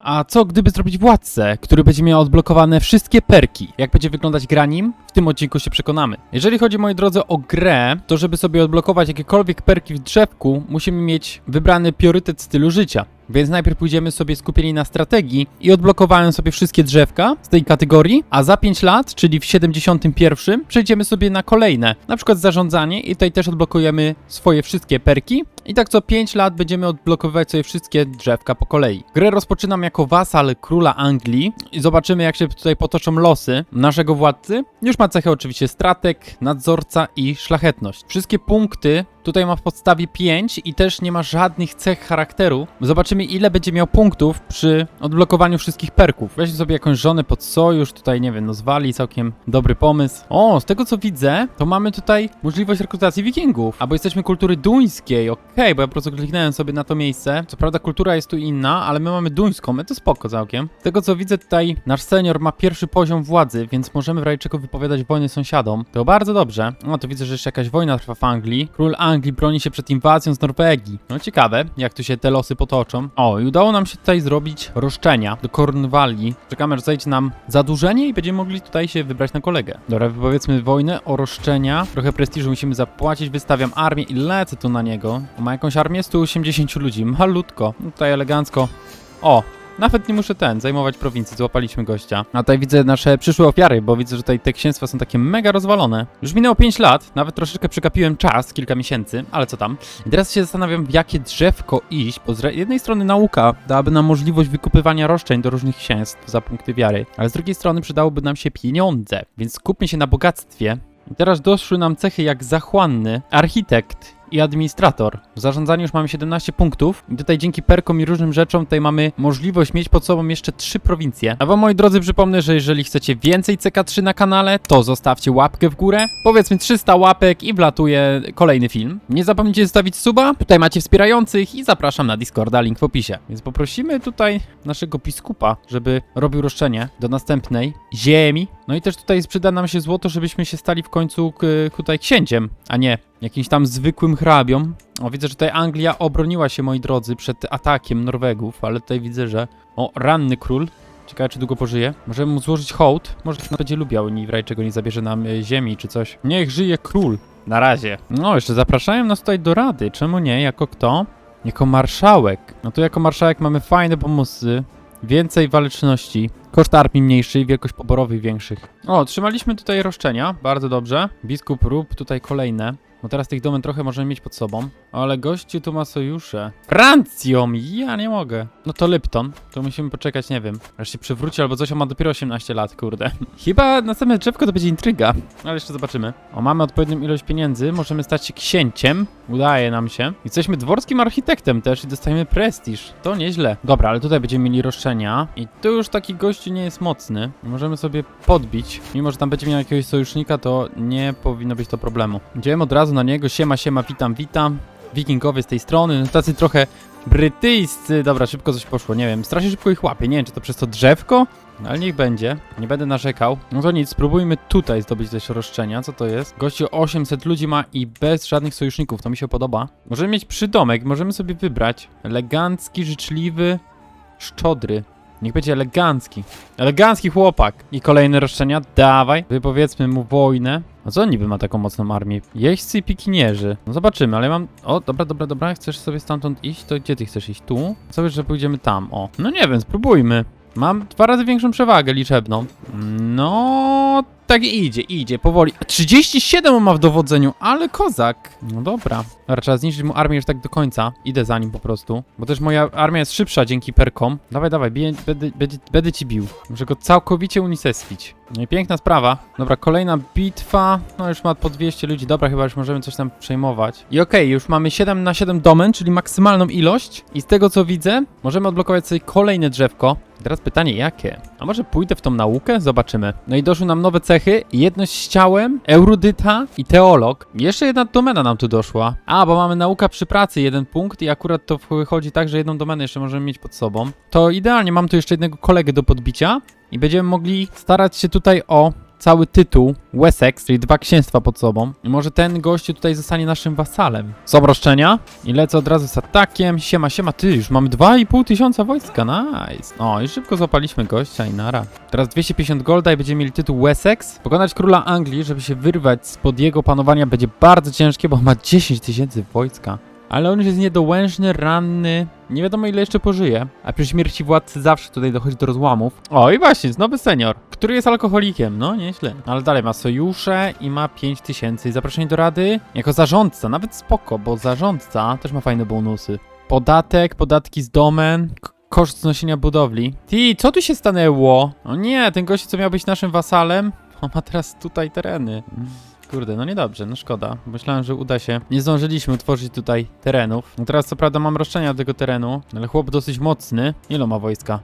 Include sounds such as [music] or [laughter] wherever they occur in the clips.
A co gdyby zrobić władcę, który będzie miał odblokowane wszystkie perki? Jak będzie wyglądać gra nim? Tym odcinku się przekonamy. Jeżeli chodzi, moi drodzy, o grę, to żeby sobie odblokować jakiekolwiek perki w drzewku, musimy mieć wybrany priorytet stylu życia. Więc najpierw pójdziemy sobie skupieni na strategii i odblokowałem sobie wszystkie drzewka z tej kategorii, a za 5 lat, czyli w 71, przejdziemy sobie na kolejne, na przykład zarządzanie i tutaj też odblokujemy swoje wszystkie perki i tak co 5 lat będziemy odblokowywać sobie wszystkie drzewka po kolei. Grę rozpoczynam jako wasal króla Anglii i zobaczymy jak się tutaj potoczą losy naszego władcy. Już ma cechę oczywiście strateg, nadzorca i szlachetność. Wszystkie punkty Tutaj ma w podstawie 5 i też nie ma żadnych cech charakteru. Zobaczymy ile będzie miał punktów przy odblokowaniu wszystkich perków. Weźmy sobie jakąś żonę pod sojusz, tutaj nie wiem, no zwali, całkiem dobry pomysł. O, z tego co widzę, to mamy tutaj możliwość rekrutacji wikingów. Albo jesteśmy kultury duńskiej, okej, bo ja po prostu kliknąłem sobie na to miejsce. Co prawda kultura jest tu inna, ale my mamy duńską, my to spoko całkiem. Z tego co widzę tutaj, nasz senior ma pierwszy poziom władzy, więc możemy w czego wypowiadać wojnę sąsiadom. To bardzo dobrze. O, to widzę, że jeszcze jakaś wojna trwa w Anglii. Król Anglii broni się przed inwazją z Norwegii. No ciekawe, jak tu się te losy potoczą. O, i udało nam się tutaj zrobić roszczenia do Kornwalii. Czekamy, aż zajdzie nam zadłużenie i będziemy mogli tutaj się wybrać na kolegę. Dobra, wypowiedzmy wojnę o roszczenia. Trochę prestiżu musimy zapłacić, wystawiam armię i lecę tu na niego. Ma jakąś armię 180 ludzi, malutko. No Tutaj elegancko. O, nawet nie muszę ten, zajmować prowincji, złapaliśmy gościa. A tutaj widzę nasze przyszłe ofiary, bo widzę, że tutaj te księstwa są takie mega rozwalone. Już minęło 5 lat, nawet troszeczkę przekapiłem czas, kilka miesięcy, ale co tam. I teraz się zastanawiam, w jakie drzewko iść, bo z jednej strony nauka dałaby nam możliwość wykupywania roszczeń do różnych księstw za punkty wiary, ale z drugiej strony przydałoby nam się pieniądze, więc skupmy się na bogactwie. I teraz doszły nam cechy jak zachłanny, architekt i administrator. W zarządzaniu już mamy 17 punktów i tutaj dzięki perkom i różnym rzeczom tutaj mamy możliwość mieć pod sobą jeszcze 3 prowincje. A wam moi drodzy przypomnę, że jeżeli chcecie więcej CK3 na kanale, to zostawcie łapkę w górę. Powiedzmy 300 łapek i wlatuje kolejny film. Nie zapomnijcie zostawić suba, tutaj macie wspierających i zapraszam na Discorda, link w opisie. Więc poprosimy tutaj naszego biskupa, żeby robił roszczenie do następnej ziemi. No i też tutaj przyda nam się złoto, żebyśmy się stali w końcu tutaj księciem, a nie jakimś tam zwykłym hrabią. O, widzę, że tutaj Anglia obroniła się, moi drodzy, przed atakiem Norwegów, ale tutaj widzę, że... O, ranny król. Ciekawe, czy długo pożyje. Możemy mu złożyć hołd. Może nas będzie lubiał i w czego nie zabierze nam e, ziemi czy coś. Niech żyje król. Na razie. No, jeszcze zapraszają nas tutaj do rady. Czemu nie? Jako kto? Jako marszałek. No to jako marszałek mamy fajne pomysły. Więcej waleczności. Koszt armii mniejszy i wielkość poborowych większych. O, trzymaliśmy tutaj roszczenia. Bardzo dobrze. Biskup rób tutaj kolejne. Bo teraz tych domen trochę możemy mieć pod sobą. Ale gościu tu ma sojusze. Francją! Ja nie mogę. No to Lipton. To musimy poczekać, nie wiem. Aż się przywróci albo coś, on ma dopiero 18 lat, kurde. [laughs] Chyba następne drzewko to będzie intryga. Ale jeszcze zobaczymy. O, mamy odpowiednią ilość pieniędzy. Możemy stać się księciem. Udaje nam się. Jesteśmy dworskim architektem też i dostajemy prestiż. To nieźle. Dobra, ale tutaj będziemy mieli roszczenia. I tu już taki gościu nie jest mocny. Możemy sobie podbić. Mimo, że tam będzie miał jakiegoś sojusznika, to nie powinno być to problemu. Idziemy od razu na niego. Siema, siema, witam, witam. Wikingowie z tej strony, no tacy trochę brytyjscy. Dobra, szybko coś poszło, nie wiem. Strasznie szybko ich łapię. Nie wiem, czy to przez to drzewko? No, ale niech będzie. Nie będę narzekał. No to nic, spróbujmy tutaj zdobyć też roszczenia. Co to jest? Gościu 800 ludzi ma i bez żadnych sojuszników. To mi się podoba. Możemy mieć przydomek, możemy sobie wybrać. Elegancki, życzliwy, szczodry. Niech będzie elegancki. Elegancki chłopak. I kolejne roszczenia. Dawaj. Wypowiedzmy mu wojnę. A co on niby ma taką mocną armię? Jeźdźcy i pikinierzy. No zobaczymy, ale mam... O, dobra, dobra, dobra. Chcesz sobie stamtąd iść? To gdzie ty chcesz iść? Tu? Co wiesz, że pójdziemy tam? O. No nie wiem, spróbujmy. Mam dwa razy większą przewagę liczebną. No, tak idzie, idzie, powoli. 37 on ma w dowodzeniu, ale kozak. No dobra. Dobra, trzeba zniszczyć mu armię już tak do końca. Idę za nim po prostu. Bo też moja armia jest szybsza dzięki perkom. Dawaj, dawaj, będę, będę, będę ci bił. Muszę go całkowicie unicestwić. No i piękna sprawa. Dobra, kolejna bitwa. No już ma po 200 ludzi. Dobra, chyba już możemy coś tam przejmować. I okej, już mamy 7 na 7 domen, czyli maksymalną ilość. I z tego co widzę, możemy odblokować sobie kolejne drzewko. Teraz pytanie, jakie? A może pójdę w tą naukę? Zobaczymy. No i doszły nam nowe cechy. Jedność z ciałem, erudyta i teolog. Jeszcze jedna domena nam tu doszła. A, bo mamy nauka przy pracy, jeden punkt i akurat to wychodzi tak, że jedną domenę jeszcze możemy mieć pod sobą. To idealnie, mam tu jeszcze jednego kolegę do podbicia i będziemy mogli starać się tutaj o cały tytuł Wessex, czyli dwa księstwa pod sobą. I może ten gościu tutaj zostanie naszym wasalem. Są roszczenia i lecę od razu z atakiem. Siema, siema, ty, już mamy 2,5 tysiąca wojska, nice. O, i szybko złapaliśmy gościa i nara. Teraz 250 golda i będziemy mieli tytuł Wessex. Pokonać króla Anglii, żeby się wyrwać spod jego panowania będzie bardzo ciężkie, bo ma 10 tysięcy wojska. Ale on już jest niedołężny, ranny, nie wiadomo ile jeszcze pożyje. A przy śmierci władcy zawsze tutaj dochodzi do rozłamów. O i właśnie, nowy senior, który jest alkoholikiem, no nieźle. Ale dalej ma sojusze i ma 5000 i zaproszenie do rady jako zarządca, nawet spoko, bo zarządca też ma fajne bonusy. Podatek, podatki z domen, koszt znosienia budowli. Ty, co tu się stanęło? O nie, ten gość, co miał być naszym wasalem, [laughs] on ma teraz tutaj tereny. Kurde, no niedobrze, no szkoda. Myślałem, że uda się. Nie zdążyliśmy utworzyć tutaj terenów. No teraz co prawda mam roszczenia do tego terenu, ale chłop dosyć mocny. Ile ma wojska?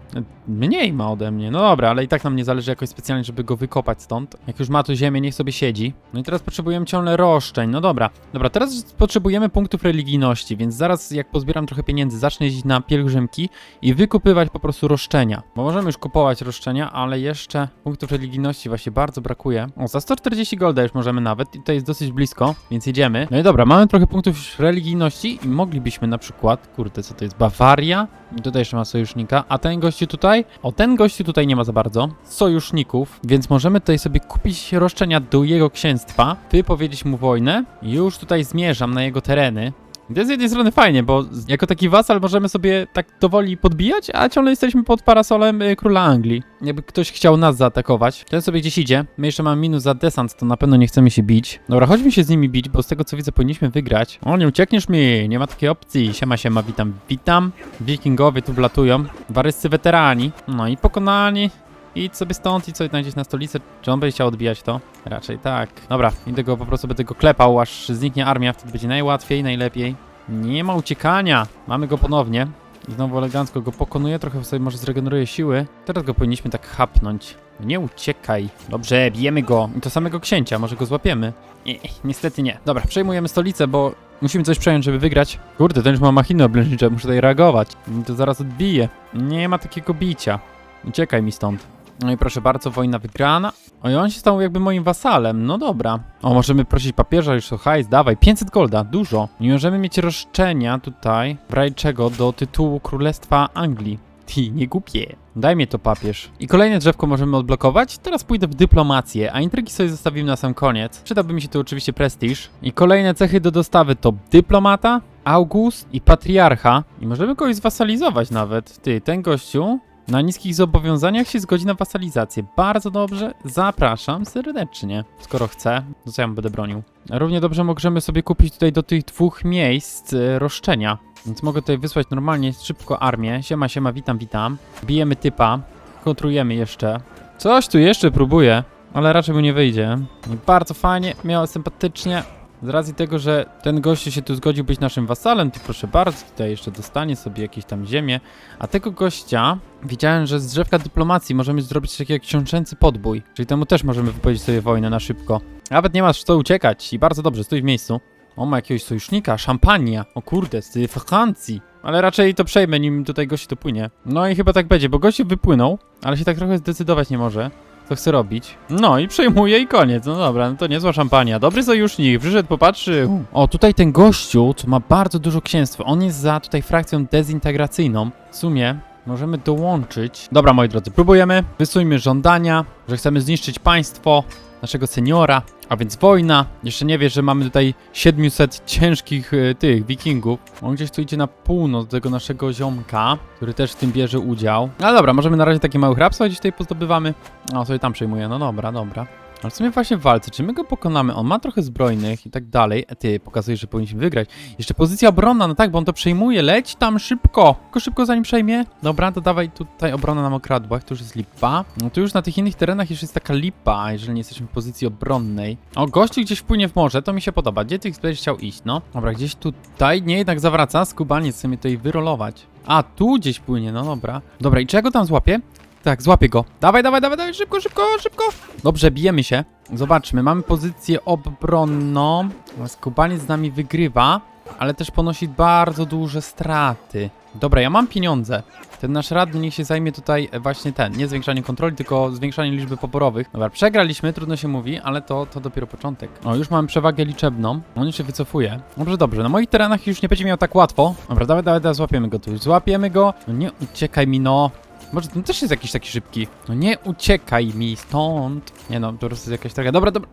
Mniej ma ode mnie. No dobra, ale i tak nam nie zależy jakoś specjalnie, żeby go wykopać stąd. Jak już ma tu ziemię, niech sobie siedzi. No i teraz potrzebujemy ciągle roszczeń. No dobra. Dobra, teraz potrzebujemy punktów religijności, więc zaraz jak pozbieram trochę pieniędzy, zacznę jeździć na pielgrzymki i wykupywać po prostu roszczenia. Bo możemy już kupować roszczenia, ale jeszcze punktów religijności właśnie bardzo brakuje. O, za 140 golda już możemy nawet i to jest dosyć blisko, więc jedziemy. No i dobra, mamy trochę punktów religijności i moglibyśmy na przykład, kurde, co to jest, Bawaria? I tutaj jeszcze ma sojusznika, a ten gościu tutaj? O, ten gościu tutaj nie ma za bardzo sojuszników, więc możemy tutaj sobie kupić roszczenia do jego księstwa, wypowiedzieć mu wojnę już tutaj zmierzam na jego tereny. To jest z jednej strony fajnie, bo jako taki wasal możemy sobie tak dowoli podbijać, a ciągle jesteśmy pod parasolem y, króla Anglii. Jakby ktoś chciał nas zaatakować, ten sobie gdzieś idzie. My jeszcze mamy minus za desant, to na pewno nie chcemy się bić. Dobra, chodźmy się z nimi bić, bo z tego co widzę powinniśmy wygrać. O, nie uciekniesz mi, nie ma takiej opcji. Siema, siema, witam, witam. Wikingowie tu wlatują, waryscy weterani. No i pokonani. Idź sobie stąd i co, znajdziesz na stolicę? Czy on będzie chciał odbijać to? Raczej tak. Dobra, idę go po prostu będę go klepał, aż zniknie armia, wtedy będzie najłatwiej, najlepiej. Nie ma uciekania. Mamy go ponownie. Znowu elegancko go pokonuje, trochę sobie może zregeneruje siły. Teraz go powinniśmy tak hapnąć. Nie uciekaj. Dobrze, bijemy go. I to samego księcia, może go złapiemy. Nie, niestety nie. Dobra, przejmujemy stolicę, bo musimy coś przejąć, żeby wygrać. Kurde, ten już ma machiny oblężnicze, muszę tutaj reagować. I To zaraz odbije. Nie ma takiego bicia. Uciekaj mi stąd. No i proszę bardzo, wojna wygrana. O i on się stał jakby moim wasalem, no dobra. O, możemy prosić papieża już o hajs, dawaj, 500 golda, dużo. I możemy mieć roszczenia tutaj, w razie czego, do tytułu Królestwa Anglii. Ty, nie głupie. Daj mi to papież. I kolejne drzewko możemy odblokować. Teraz pójdę w dyplomację, a intrygi sobie zostawimy na sam koniec. Przydałby mi się tu oczywiście prestiż. I kolejne cechy do dostawy to dyplomata, August i patriarcha. I możemy kogoś zwasalizować nawet. Ty, ten gościu na niskich zobowiązaniach się zgodzi na wasalizację. Bardzo dobrze, zapraszam serdecznie. Skoro chce, to co ja mu będę bronił. Równie dobrze możemy sobie kupić tutaj do tych dwóch miejsc e, roszczenia. Więc mogę tutaj wysłać normalnie szybko armię. Siema, siema, witam, witam. Bijemy typa. Kontrujemy jeszcze. Coś tu jeszcze próbuję, ale raczej mu nie wyjdzie. Bardzo fajnie, miało sympatycznie. Z racji tego, że ten gościu się tu zgodził być naszym wasalem, to proszę bardzo, tutaj jeszcze dostanie sobie jakieś tam ziemię. A tego gościa widziałem, że z drzewka dyplomacji możemy zrobić takiego jak książęcy podbój. Czyli temu też możemy wypowiedzieć sobie wojnę na szybko. Nawet nie masz co uciekać i bardzo dobrze, stój w miejscu. O, ma jakiegoś sojusznika, szampania. O kurde, z Francji. Ale raczej to przejmę, nim tutaj gości to płynie. No i chyba tak będzie, bo gościu wypłynął, ale się tak trochę zdecydować nie może. Co chce robić? No i przejmuje i koniec. No dobra, no to niezła szampania. Dobry sojusznik, przyszedł, popatrzył. O, tutaj ten gościu, co ma bardzo dużo księstwa. On jest za tutaj frakcją dezintegracyjną. W sumie możemy dołączyć. Dobra, moi drodzy, próbujemy. Wysujmy żądania, że chcemy zniszczyć państwo naszego seniora, a więc wojna. Jeszcze nie wiesz, że mamy tutaj 700 ciężkich y, tych wikingów. On gdzieś tu idzie na północ tego naszego ziomka, który też w tym bierze udział. Ale dobra, możemy na razie takie małe hrabstwo gdzieś tutaj pozdobywamy. O, sobie tam przejmuje, no dobra, dobra. Ale w sumie właśnie w walce, czy my go pokonamy? On ma trochę zbrojnych i tak dalej. E, ty, pokazuje, że powinniśmy wygrać. Jeszcze pozycja obronna, no tak, bo on to przejmuje. Leć tam szybko. Tylko szybko zanim przejmie. Dobra, to dawaj tutaj obrona nam okradła. Tu już jest lipa. No tu już na tych innych terenach już jest taka lipa, jeżeli nie jesteśmy w pozycji obronnej. O, gościu gdzieś wpłynie w morze, to mi się podoba. Gdzie ty będziesz chciał iść, no? Dobra, gdzieś tutaj, nie, jednak zawraca. Skubaniec chce mnie tutaj wyrolować. A, tu gdzieś płynie, no dobra. Dobra, i czego tam złapię? Tak, złapię go. Dawaj, dawaj, dawaj, dawaj, szybko, szybko, szybko. Dobrze, bijemy się. Zobaczmy, mamy pozycję obronną. Skubaniec z nami wygrywa, ale też ponosi bardzo duże straty. Dobra, ja mam pieniądze. Ten nasz radny niech się zajmie tutaj e, właśnie ten, nie zwiększanie kontroli, tylko zwiększanie liczby poborowych. Dobra, przegraliśmy, trudno się mówi, ale to, to dopiero początek. O, już mamy przewagę liczebną, on się wycofuje. Dobrze, dobrze, na moich terenach już nie będzie miał tak łatwo. Dobra, dawaj, dawaj, dawaj, złapiemy go tu, złapiemy go. No nie uciekaj mi, no. Może ten też jest jakiś taki szybki. No nie uciekaj mi stąd. Nie no, to jest jakaś taka. Dobra, dobra.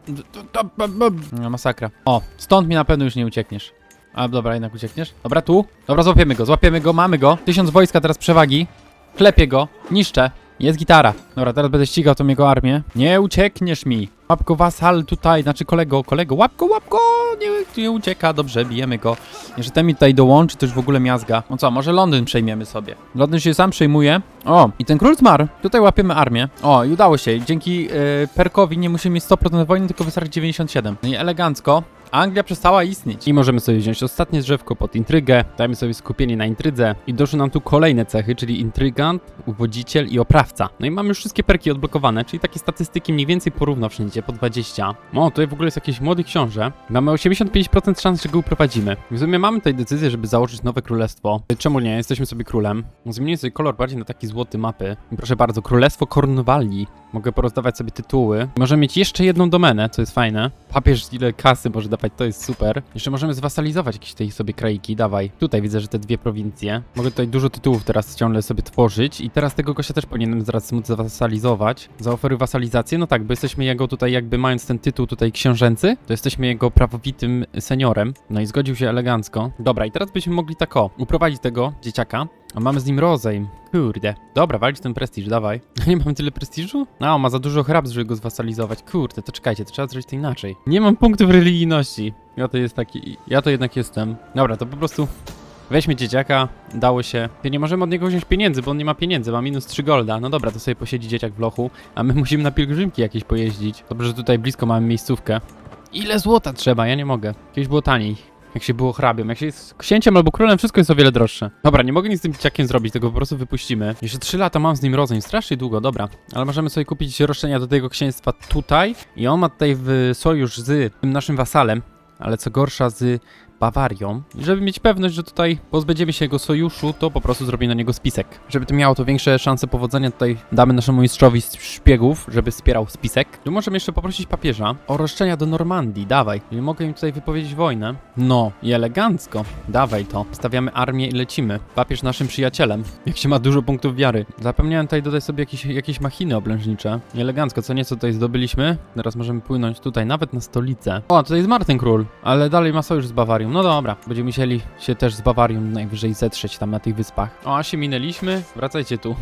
No, masakra. O, stąd mi na pewno już nie uciekniesz. A dobra, jednak uciekniesz. Dobra, tu. Dobra, złapiemy go, złapiemy go, mamy go. Tysiąc wojska teraz przewagi. Klepię go, niszczę. Jest gitara. Dobra, teraz będę ścigał tą jego armię. Nie uciekniesz mi. Łap go wasal tutaj, znaczy kolego, kolego, łap go, łap go, nie, nie ucieka, dobrze, bijemy go. Jeżeli ten mi tutaj dołączy, to już w ogóle miazga. No co, może Londyn przejmiemy sobie. Londyn się sam przejmuje. O, i ten król zmarł. Tutaj łapiemy armię. O, i udało się. Dzięki yy, perkowi nie musimy mieć 100% wojny, tylko wystarczy 97. No i elegancko. Anglia przestała istnieć. I możemy sobie wziąć ostatnie drzewko pod intrygę, dajmy sobie skupienie na intrydze i doszły nam tu kolejne cechy, czyli intrygant, uwodziciel i oprawca. No i mamy już wszystkie perki odblokowane, czyli takie statystyki mniej więcej porówno wszędzie, po 20. O, tutaj w ogóle jest jakiś młody książę. Mamy 85% szans, że go uprowadzimy. W sumie mamy tutaj decyzję, żeby założyć nowe królestwo. Czemu nie? Jesteśmy sobie królem. Zmienię sobie kolor bardziej na taki złoty mapy. Proszę bardzo, Królestwo Kornwalii. Mogę porozdawać sobie tytuły. Możemy mieć jeszcze jedną domenę, co jest fajne. Papież ile kasy może dawać, to jest super. Jeszcze możemy zwasalizować jakieś tej sobie kraiki, dawaj. Tutaj widzę, że te dwie prowincje. Mogę tutaj dużo tytułów teraz ciągle sobie tworzyć i teraz tego gościa też powinienem zaraz móc zawasalizować. Zaoferuj wasalizację? No tak, bo jesteśmy jego tutaj jakby mając ten tytuł tutaj książęcy, to jesteśmy jego prawowitym seniorem. No i zgodził się elegancko. Dobra, i teraz byśmy mogli tak o, uprowadzić tego dzieciaka. A mamy z nim rozejm. Kurde. Dobra, walić ten prestiż, dawaj. [laughs] Nie mamy tyle prestiżu? On ma za dużo hrabstw, żeby go zwasalizować. Kurde, to czekajcie, to trzeba zrobić to inaczej. Nie mam punktów religijności. Ja to jest taki... Ja to jednak jestem. Dobra, to po prostu... Weźmy dzieciaka, dało się. Nie możemy od niego wziąć pieniędzy, bo on nie ma pieniędzy, ma minus 3 golda. No dobra, to sobie posiedzi dzieciak w lochu, a my [laughs] musimy na pielgrzymki jakieś pojeździć. Dobrze, że tutaj blisko mamy miejscówkę. Ile złota trzeba? Ja nie mogę. Kiedyś było taniej. Jak się było hrabią, jak się jest księciem albo królem, wszystko jest o wiele droższe. Dobra, nie mogę nic z tym dzieciakiem zrobić, tego po prostu wypuścimy. Jeszcze 3 lata mam z nim rozejm, strasznie długo, dobra. Ale możemy sobie kupić roszczenia do tego księstwa tutaj. I on ma tutaj w sojusz z tym naszym wasalem, ale co gorsza z Bawarią. Żeby mieć pewność, że tutaj pozbędziemy się jego sojuszu, to po prostu zrobię na niego spisek. Żeby to miało to większe szanse powodzenia, tutaj damy naszemu mistrzowi szpiegów, żeby wspierał spisek. Tu możemy jeszcze poprosić papieża o roszczenia do Normandii, dawaj. I mogę im tutaj wypowiedzieć wojnę. No, i elegancko. Dawaj to. Stawiamy armię i lecimy. Papież naszym przyjacielem. Jak się ma dużo punktów wiary. Zapomniałem tutaj dodać sobie jakieś, jakieś machiny oblężnicze. I elegancko, co nieco tutaj zdobyliśmy. Teraz możemy płynąć tutaj, nawet na stolicę. O, tutaj jest Martin Król, ale dalej ma sojusz z Bawarią. No dobra, będziemy musieli się też z Bawarią najwyżej zetrzeć tam na tych wyspach. O, a się minęliśmy. Wracajcie tu.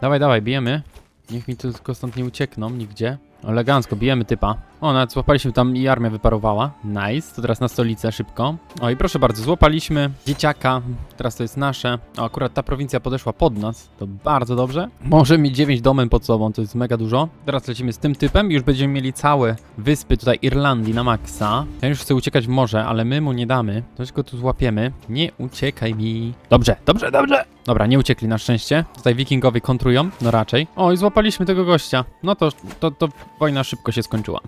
Dawaj, dawaj, bijemy. Niech mi tylko stąd nie uciekną nigdzie. Elegancko, bijemy typa. O, nawet złapaliśmy tam i armia wyparowała. Nice, to teraz na stolicę szybko. O i proszę bardzo, złapaliśmy dzieciaka. Teraz to jest nasze. O, akurat ta prowincja podeszła pod nas. To bardzo dobrze. Możemy mieć 9 domen pod sobą, to jest mega dużo. Teraz lecimy z tym typem już będziemy mieli całe wyspy tutaj Irlandii na maksa. Ten już chce uciekać w morze, ale my mu nie damy. Coś go tu złapiemy. Nie uciekaj mi. Dobrze, dobrze, dobrze. Dobra, nie uciekli na szczęście. Tutaj wikingowie kontrują, no raczej. O, i złapaliśmy tego gościa. No to, to, to wojna szybko się skończyła.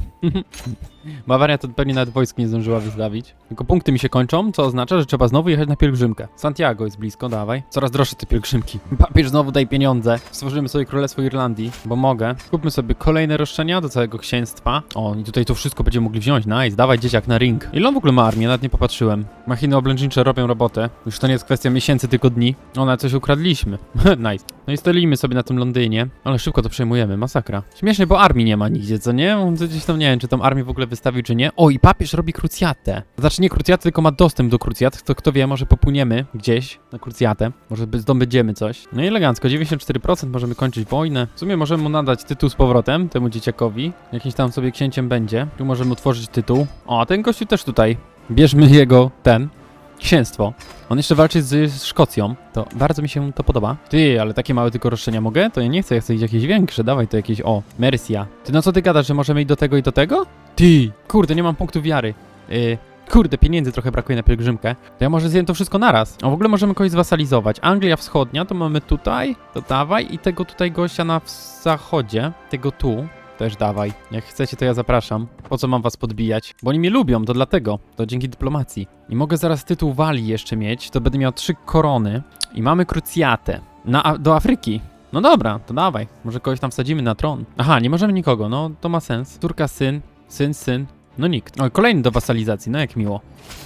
Bawaria to pewnie nawet wojsk nie zdążyła wystawić. Tylko punkty mi się kończą, co oznacza, że trzeba znowu jechać na pielgrzymkę. Santiago jest blisko, dawaj. Coraz droższe te pielgrzymki. [laughs] Papież znowu daj pieniądze. Stworzymy sobie Królestwo Irlandii, bo mogę. Kupmy sobie kolejne roszczenia do całego księstwa. O, i tutaj to wszystko będziemy mogli wziąć. Nice, dawaj dzieciak na ring. Ile on w ogóle ma armię? Nawet nie popatrzyłem. Machiny oblężnicze robią robotę. Już to nie jest kwestia miesięcy, tylko dni. Ona coś ukradliśmy. [laughs] nice. No i stolimy sobie na tym Londynie, ale szybko to przejmujemy, masakra. Śmiesznie, bo armii nie ma nigdzie, co nie? On gdzieś tam nie wiem, czy tą armię w ogóle wystawił, czy nie. O, i papież robi krucjatę. Znaczy nie krucjatę, tylko ma dostęp do krucjat. To kto wie, może popłyniemy gdzieś na krucjatę. Może zdobędziemy coś. No i elegancko, 94% możemy kończyć wojnę. W sumie możemy mu nadać tytuł z powrotem, temu dzieciakowi. Jakiś tam sobie księciem będzie. Tu możemy utworzyć tytuł. O, a ten gościu też tutaj. Bierzmy jego, ten, księstwo. On jeszcze walczy z, z Szkocją. To bardzo mi się to podoba. Ty, ale takie małe tylko roszczenia mogę? To ja nie chcę, ja chcę iść jakieś większe. Dawaj to jakieś, o, Mercia. Ty, no co ty gadasz, że możemy iść do tego i do tego? Ty, kurde, nie mam punktu wiary. Yy, kurde, pieniędzy trochę brakuje na pielgrzymkę. To ja może zjem to wszystko naraz. A w ogóle możemy kogoś zwasalizować. Anglia Wschodnia, to mamy tutaj, to dawaj i tego tutaj gościa na zachodzie, tego tu. Też dawaj. Jak chcecie, to ja zapraszam. Po co mam was podbijać? Bo oni mnie lubią, to dlatego. To dzięki dyplomacji. I mogę zaraz tytuł Walii jeszcze mieć, to będę miał trzy korony. I mamy krucjatę. Na, do Afryki. No dobra, to dawaj. Może kogoś tam wsadzimy na tron. Aha, nie możemy nikogo, no to ma sens. Turka syn, syn, syn. No nikt. O, kolejny do wasalizacji, no jak miło.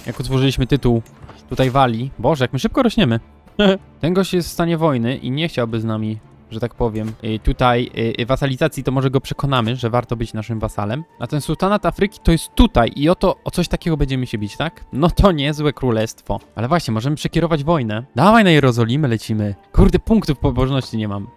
Jak utworzyliśmy tytuł tutaj Walii. Boże, jak my szybko rośniemy. [laughs] Ten gość jest w stanie wojny i nie chciałby z nami, że tak powiem, y, tutaj y, y, wasalizacji, to może go przekonamy, że warto być naszym wasalem. A ten sultanat Afryki to jest tutaj i oto o coś takiego będziemy się bić, tak? No to niezłe królestwo. Ale właśnie, możemy przekierować wojnę. Dawaj na Jerozolimę lecimy. Kurde, punktów pobożności nie mam.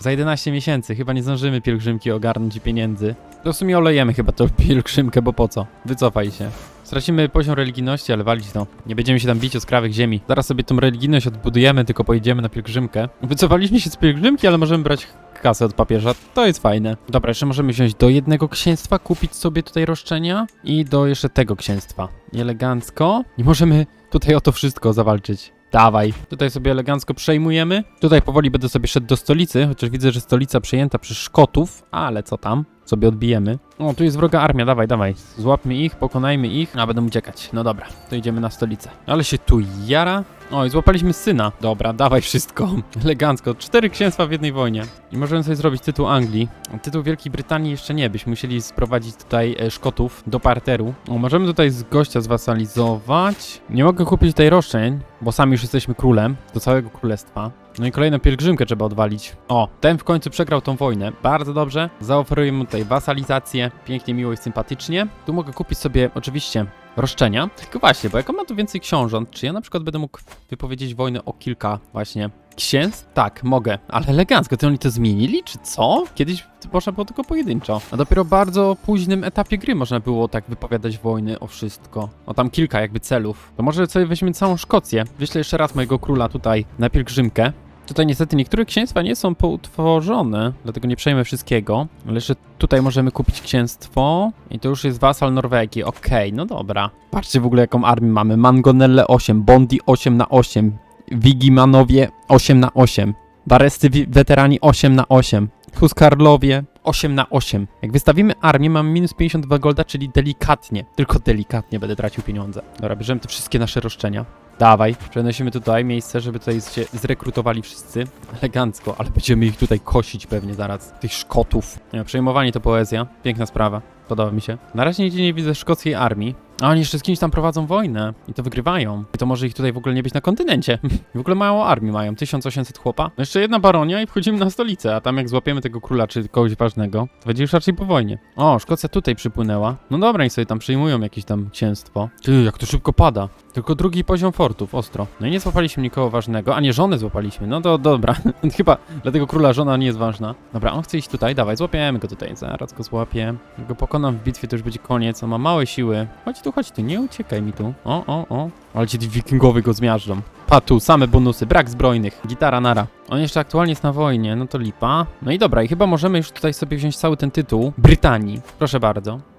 Za 11 miesięcy chyba nie zdążymy pielgrzymki ogarnąć i pieniędzy. To w sumie olejemy chyba tą [laughs] pielgrzymkę, bo po co? Wycofaj się. Stracimy poziom religijności, ale walić to. Nie będziemy się tam bić o skrawych ziemi. Zaraz sobie tą religijność odbudujemy, tylko pojedziemy na pielgrzymkę. Wycofaliśmy się z pielgrzymki, ale możemy brać kasę od papieża. To jest fajne. Dobra, jeszcze możemy wziąć do jednego księstwa, kupić sobie tutaj roszczenia i do jeszcze tego księstwa. Elegancko. I możemy tutaj o to wszystko zawalczyć. Dawaj. Tutaj sobie elegancko przejmujemy. Tutaj powoli będę sobie szedł do stolicy, chociaż widzę, że stolica przejęta przez Szkotów, ale co tam? Sobie odbijemy. O, tu jest wroga armia, dawaj, dawaj. Złapmy ich, pokonajmy ich, a będą uciekać. No dobra, to idziemy na stolicę. Ale się tu jara. O, i złapaliśmy syna. Dobra, dawaj wszystko. [laughs] Elegancko. Cztery księstwa w jednej wojnie. I możemy sobie zrobić tytuł Anglii. Tytuł Wielkiej Brytanii jeszcze nie, byśmy musieli sprowadzić tutaj e, Szkotów do parteru. O, możemy tutaj z gościa zwasalizować. Nie mogę kupić tutaj roszczeń, bo sami już jesteśmy królem do całego królestwa. No i kolejną pielgrzymkę trzeba odwalić. O, ten w końcu przegrał tą wojnę. Bardzo dobrze. Zaoferuję mu tutaj wasalizację. Pięknie, miło i sympatycznie. Tu mogę kupić sobie oczywiście roszczenia. Tylko właśnie, bo jak on ma tu więcej książąt, czy ja na przykład będę mógł wypowiedzieć wojnę o kilka właśnie księstw? Tak, mogę. Ale elegancko, to oni to zmienili, czy co? Kiedyś można było tylko pojedynczo. A dopiero bardzo późnym etapie gry można było tak wypowiadać wojny o wszystko. O tam kilka jakby celów. To może sobie weźmiemy całą Szkocję. Wyślę jeszcze raz mojego króla tutaj na pielgrzymkę. Tutaj niestety niektóre księstwa nie są poutworzone, dlatego nie przejmę wszystkiego. Ale jeszcze tutaj możemy kupić księstwo i to już jest wasal Norwegii. Okej, no dobra. Patrzcie w ogóle jaką armię mamy. Mangonelle 8, Bondi 8 na 8, Wigimanowie 8 na 8, Baresty wi- weterani 8 na 8, Huskarlowie 8 na 8. Jak wystawimy armię, mamy minus 52 golda, czyli delikatnie, tylko delikatnie będę tracił pieniądze. Dobra, bierzemy te wszystkie nasze roszczenia. Dawaj, przenosimy tutaj miejsce, żeby tutaj się zrekrutowali wszyscy. Elegancko, ale będziemy ich tutaj kosić pewnie zaraz. Tych Szkotów. Nie, przejmowanie to poezja. Piękna sprawa. Podoba mi się. Na razie nigdzie nie widzę szkockiej armii. A oni jeszcze z kimś tam prowadzą wojnę i to wygrywają. I to może ich tutaj w ogóle nie być na kontynencie. [laughs] w ogóle małą armię mają, 1800 chłopa. Jeszcze jedna baronia i wchodzimy na stolicę, a tam jak złapiemy tego króla czy kogoś ważnego, to będzie już raczej po wojnie. O, Szkocja tutaj przypłynęła. No dobra, i sobie tam przyjmują jakieś tam księstwo. Ty, jak to szybko pada. Tylko drugi poziom fortów, ostro. No i nie złapaliśmy nikogo ważnego, a nie żonę złapaliśmy. No to dobra. [laughs] Chyba dla tego króla żona nie jest ważna. Dobra, on chce iść tutaj, dawaj, złapiemy go tutaj. Zaraz go złapię. Jak go pokonam w bitwie, to już będzie koniec. On ma małe siły. Chodź tu, chodź tu, nie uciekaj mi tu. O, o, o. Ale ci wikingowie go zmiażdżą. Pa tu, same bonusy, brak zbrojnych, gitara nara. On jeszcze aktualnie jest na wojnie, no to lipa. No i dobra, i chyba możemy już tutaj sobie wziąć cały ten tytuł Brytanii. Proszę bardzo.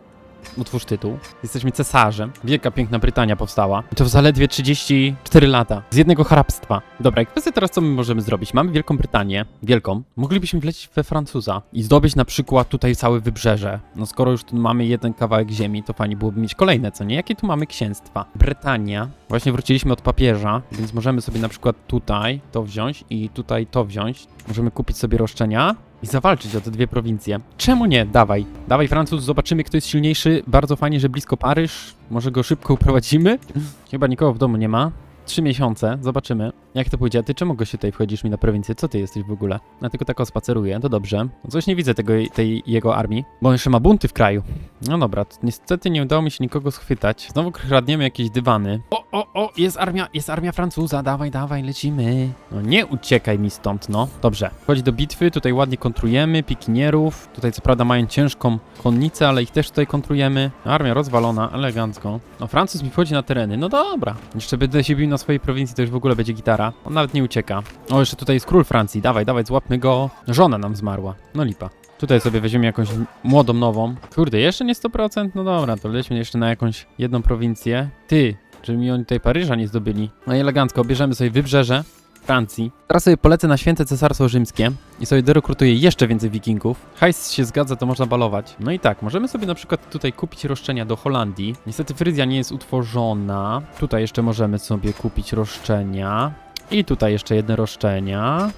Utwórz tytuł. Jesteśmy cesarzem. Wielka, piękna Brytania powstała. I to w zaledwie 34 lata. Z jednego hrabstwa. Dobra, i kwestia teraz co my możemy zrobić? Mamy Wielką Brytanię. Wielką. Moglibyśmy wlecieć we Francuza i zdobyć na przykład tutaj całe wybrzeże. No skoro już tu mamy jeden kawałek ziemi, to fajnie byłoby mieć kolejne, co nie? Jakie tu mamy księstwa? Brytania. Właśnie wróciliśmy od papieża, więc możemy sobie na przykład tutaj to wziąć i tutaj to wziąć. Możemy kupić sobie roszczenia i zawalczyć o te dwie prowincje. Czemu nie? Dawaj. Dawaj Francuz, zobaczymy kto jest silniejszy. Bardzo fajnie, że blisko Paryż. Może go szybko uprowadzimy? Chyba nikogo w domu nie ma. Trzy miesiące, zobaczymy. Jak to pójdzie? A ty czemu gościu tutaj wchodzisz mi na prowincję? Co ty jesteś w ogóle? Ja tylko tak spaceruję, to dobrze. No Coś nie widzę tego, tej jego armii, bo on jeszcze ma bunty w kraju. No dobra, niestety nie udało mi się nikogo schwytać. Znowu kradniemy jakieś dywany. O, o, o, jest armia, jest armia Francuza, dawaj, dawaj, lecimy. No nie uciekaj mi stąd, no. Dobrze, wchodzi do bitwy, tutaj ładnie kontrujemy, pikinierów. Tutaj co prawda mają ciężką konnicę, ale ich też tutaj kontrujemy. Armia rozwalona, elegancko. No Francuz mi wchodzi na tereny, no dobra. Jeszcze będę się bił na swojej prowincji, to już w ogóle będzie gitara. On nawet nie ucieka. O, jeszcze tutaj jest król Francji, dawaj, dawaj, złapmy go. Żona nam zmarła, no lipa. Tutaj sobie weźmiemy jakąś młodą, nową. Kurde, jeszcze nie 100%? No dobra, to lećmy jeszcze na jakąś jedną prowincję. Ty, czy mi oni tutaj Paryża nie zdobyli? No i elegancko, bierzemy sobie wybrzeże. Francji. Teraz sobie polecę na święte cesarstwo rzymskie i sobie derekrutuję jeszcze więcej wikingów. Hajs się zgadza, to można balować. No i tak, możemy sobie na przykład tutaj kupić roszczenia do Holandii. Niestety Fryzja nie jest utworzona. Tutaj jeszcze możemy sobie kupić roszczenia. I tutaj jeszcze jedne roszczenia.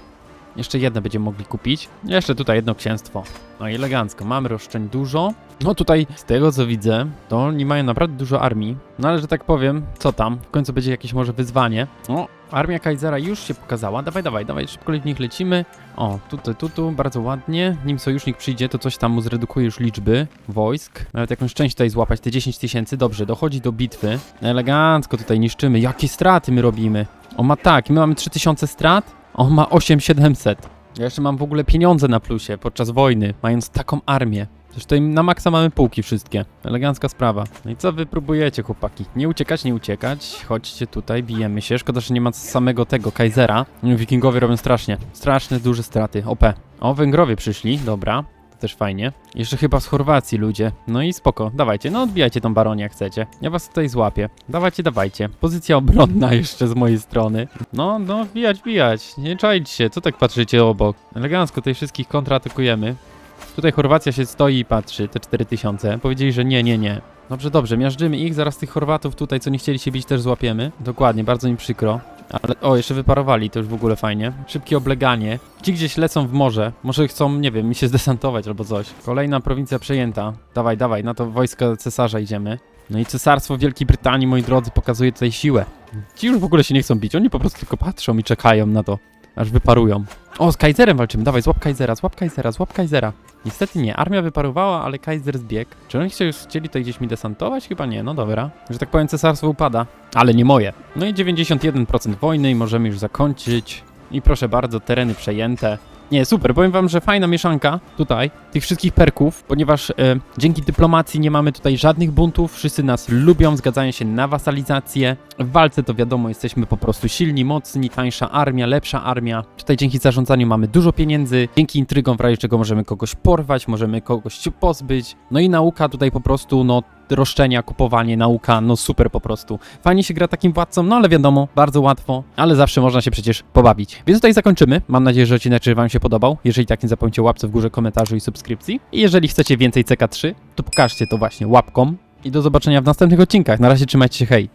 Jeszcze jedne będziemy mogli kupić. Jeszcze tutaj jedno księstwo. No i elegancko, mamy roszczeń dużo. No tutaj, z tego co widzę, to oni mają naprawdę dużo armii. No ale że tak powiem, co tam? W końcu będzie jakieś może wyzwanie. O, armia Kaisera już się pokazała. Dawaj, dawaj, dawaj, szybko w nich lecimy. O, tutaj, tu, tu, bardzo ładnie. Nim sojusznik przyjdzie, to coś tam mu zredukuje już liczby wojsk. Nawet jakąś część tutaj złapać, te 10 tysięcy. Dobrze, dochodzi do bitwy. Elegancko tutaj niszczymy. Jakie straty my robimy? On ma tak, my mamy 3000 strat, on ma 8700. Ja jeszcze mam w ogóle pieniądze na plusie podczas wojny, mając taką armię. Tutaj na maksa mamy półki wszystkie. Elegancka sprawa. No i co wy próbujecie, chłopaki? Nie uciekać, nie uciekać. Chodźcie tutaj, bijemy się. Szkoda, że nie ma samego tego Kaisera. Wikingowie robią strasznie. Straszne, duże straty. OP. O, Węgrowie przyszli, dobra. To też fajnie. Jeszcze chyba z Chorwacji ludzie. No i spoko, dawajcie, no odbijajcie tą baronię jak chcecie. Ja was tutaj złapię. Dawajcie, dawajcie. Pozycja obronna [laughs] jeszcze z mojej strony. No, no, wbijać, wbijać. Nie czajcie się, co tak patrzycie obok? Elegancko tutaj wszystkich kontratakujemy. Tutaj Chorwacja się stoi i patrzy, te 4000. Powiedzieli, że nie, nie, nie. Dobrze, dobrze, miażdżymy ich, zaraz tych Chorwatów tutaj, co nie chcieli się bić, też złapiemy. Dokładnie, bardzo mi przykro. Ale, o, jeszcze wyparowali, to już w ogóle fajnie. Szybkie obleganie. Ci gdzieś lecą w morze. Może chcą, nie wiem, mi się zdesantować albo coś. Kolejna prowincja przejęta. Dawaj, dawaj, na to wojska cesarza idziemy. No i cesarstwo Wielkiej Brytanii, moi drodzy, pokazuje tutaj siłę. Ci już w ogóle się nie chcą bić, oni po prostu tylko patrzą i czekają na to, aż wyparują. O, z Kaiserem walczymy, dawaj, złap Kaisera, złap Kaisera, złap Kaisera. Niestety nie, armia wyparowała, ale Kaiser zbiegł. Czy oni się już chcieli tutaj gdzieś mi desantować? Chyba nie, no dobra. Że tak powiem, cesarstwo upada, ale nie moje. No i 91% wojny i możemy już zakończyć. I proszę bardzo, tereny przejęte. Nie, super, powiem wam, że fajna mieszanka tutaj, tych wszystkich perków, ponieważ e, dzięki dyplomacji nie mamy tutaj żadnych buntów, wszyscy nas lubią, zgadzają się na wasalizację. W walce to wiadomo, jesteśmy po prostu silni, mocni, tańsza armia, lepsza armia. Tutaj dzięki zarządzaniu mamy dużo pieniędzy, dzięki intrygom w razie czego możemy kogoś porwać, możemy kogoś pozbyć. No i nauka tutaj po prostu, no roszczenia, kupowanie, nauka, no super po prostu. Fajnie się gra takim władcą, no ale wiadomo, bardzo łatwo, ale zawsze można się przecież pobawić. Więc tutaj zakończymy. Mam nadzieję, że odcinek Wam się podobał. Jeżeli tak, nie zapomnijcie łapce w górze, komentarzu i subskrypcji. I jeżeli chcecie więcej CK3, to pokażcie to właśnie łapką. I do zobaczenia w następnych odcinkach. Na razie trzymajcie się, hej!